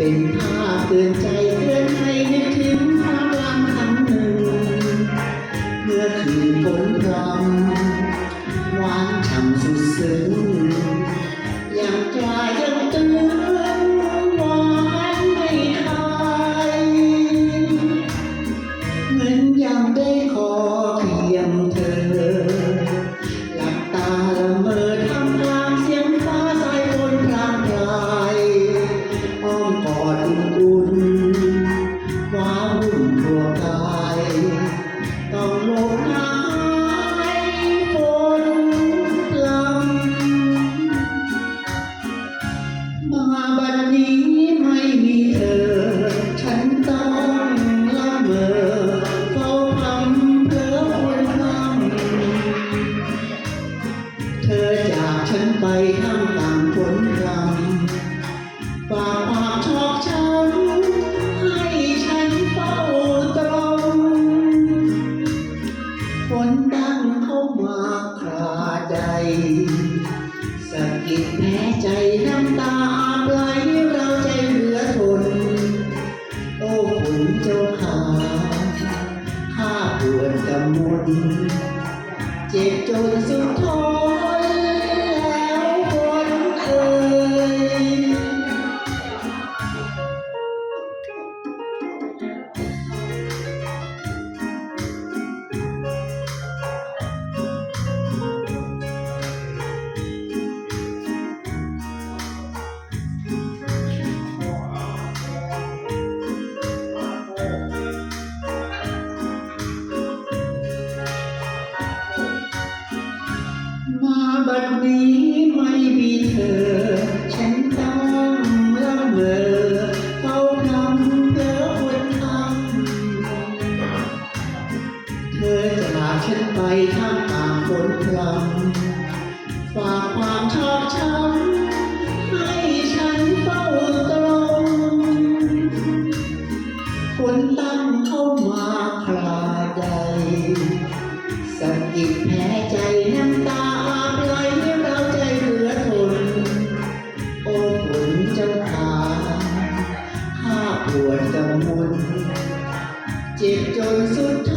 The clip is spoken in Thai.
เป็นภาพเตือนใจ ธอจากฉันไปท่ามกลางฝนพรำฝากความชอกช้ำให้ฉันเฝ้าตรองฝนตั้งเข้ามาคราใดสะกิดแผลใจน้ำตาอาบไหลเราใจเหลือทน โอ้ฝนเจ้าขาข้าปวดกำมลเจ็บจนสุดทน บัดนี้ไม่มีเธอ ฉันต้องละเมอเฝ้าทำเพ้อคนทำเธอจากฉันไปท่ามกลางฝนพรำฝากความชอบช้ำให้ฉันเฝ้าตรงฝนตั้งเข้ามาคราใดสะกิดแผลใจ มุนเจ็บจนสุดท